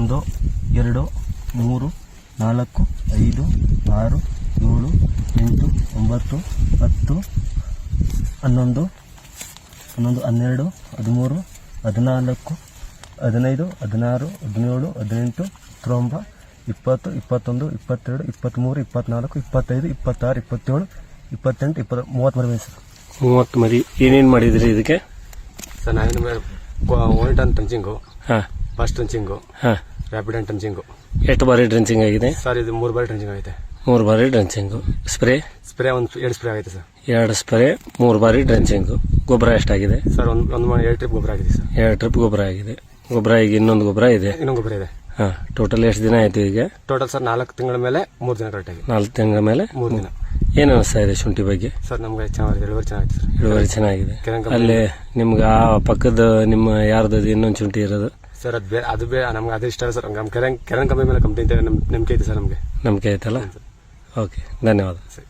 ಒಂದು ಎರಡು ಮೂರು ನಾಲ್ಕು ಐದು ಆರು ಏಳು ಎಂಟು ಒಂಬತ್ತು ಹತ್ತು ಹನ್ನೊಂದು ಹನ್ನೊಂದು ಹನ್ನೆರಡು ಹದಿಮೂರು ಹದಿನಾಲ್ಕು ಹದಿನೈದು ಹದಿನಾರು ಹದಿನೇಳು ಹದಿನೆಂಟು ಹತ್ತೊಂಬ ಇಪ್ಪತ್ತು ಇಪ್ಪತ್ತೊಂದು ಇಪ್ಪತ್ತೆರಡು ಇಪ್ಪತ್ತ್ಮೂರು ಇಪ್ಪತ್ತ್ನಾಲ್ಕು ಇಪ್ಪತ್ತೈದು ಇಪ್ಪತ್ತಾರು ಇಪ್ಪತ್ತೇಳು ಇಪ್ಪತ್ತೆಂಟು ಇಪ್ಪತ್ತು ಮೂವತ್ತು ಮರಿ ಸರ್ ಮೂವತ್ತು ಮರಿ. ಏನೇನು ಮಾಡಿದ್ರಿ ಇದಕ್ಕೆ? ಸರ್ ನಾವೇನು ಒನ್ ಟನ್ ಟಂಚಿಂಗು ಹಾಂ. ಫಸ್ಟ್ ಡ್ರೆಂಚಿಂಗ್ ಹಾಂ. ರ್ಯಾಪಿಡ್ ಟ್ರೆಂಚಿಂಗು ಎಷ್ಟು ಬಾರಿ ಡ್ರೆಂಚಿಂಗ್ ಆಗಿದೆ? ಸರ್ ಇದು ಮೂರು ಬಾರಿ ಡ್ರೆಂಚಿಂಗ್ ಆಗಿದೆ ಮೂರು ಬಾರಿ ಡ್ರೆಂಚಿಂಗು ಸ್ಪ್ರೇ ಸ್ಪ್ರೇ ಒಂದು ಎರಡು ಸ್ಪ್ರೇ ಆಗಿದೆ ಸರ್. ಎರಡು ಸ್ಪ್ರೇ ಮೂರು ಬಾರಿ ಡ್ರೆಂಚಿಂಗು ಗೊಬ್ಬರ ಎಷ್ಟಾಗಿದೆ? ಸರ್ ಒಂದು ಒಂದು ಮಾಡಿ ಎರಡು ಟ್ರಿಪ್ ಗೊಬ್ಬರ ಆಗಿದೆ ಸರ್. ಎರಡು ಟ್ರಿಪ್ ಗೊಬ್ಬರ ಆಗಿದೆ. ಗೊಬ್ಬರ ಈಗ ಇನ್ನೊಂದು ಗೊಬ್ಬರ ಇದೆ. ಇನ್ನೊಂದು ಗೊಬ್ಬರ ಇದೆ. ಹಾಂ ಟೋಟಲ್ ಎಷ್ಟು ದಿನ ಆಯಿತು ಈಗ? ಟೋಟಲ್ ಸರ್ ನಾಲ್ಕು ತಿಂಗಳ ಮೇಲೆ ಮೂರು ದಿನ ಕರೆಕ್ಟಾಗಿ ನಾಲ್ಕು ತಿಂಗಳ ಮೇಲೆ ಮೂರು ದಿನ. ಏನು ಅನಿಸ್ತಾ ಇದೆ ಶುಂಠಿ ಬಗ್ಗೆ? ಸರ್ ನಮಗೆ ಚೆನ್ನಾಗಿದೆ ಇಳುವರಿ ಚೆನ್ನಾಗಿದೆ ಸರ್. ಇಳುವರಿ ಚೆನ್ನಾಗಿದೆ. ಅಲ್ಲಿ ನಿಮ್ಗೆ ಆ ಪಕ್ಕದ ನಿಮ್ಮ ಯಾರ್ದು ಇನ್ನೊಂದು ಶುಂಠಿ ಇರೋದು? ಸರ್ ಅದು ಬೇರೆ ಅದು ಬೇರೆ ನಮ್ಗೆ ಅದು ಇಷ್ಟ ಸರ್. ನಮ್ಮ ಕೆರೆ ಕೆರೆನ್ ಕಂಪನಿ ಮೇಲೆ ಕಂಪ್ಲೇಂಟ್ ಅಂತ ನಂಬಿಕೆ ಐತೆ ಸರ್ ನಮಗೆ. ನಂಬಿಕೆ ಐತಲ್ಲ? ಓಕೆ ಧನ್ಯವಾದ. ಸರಿ.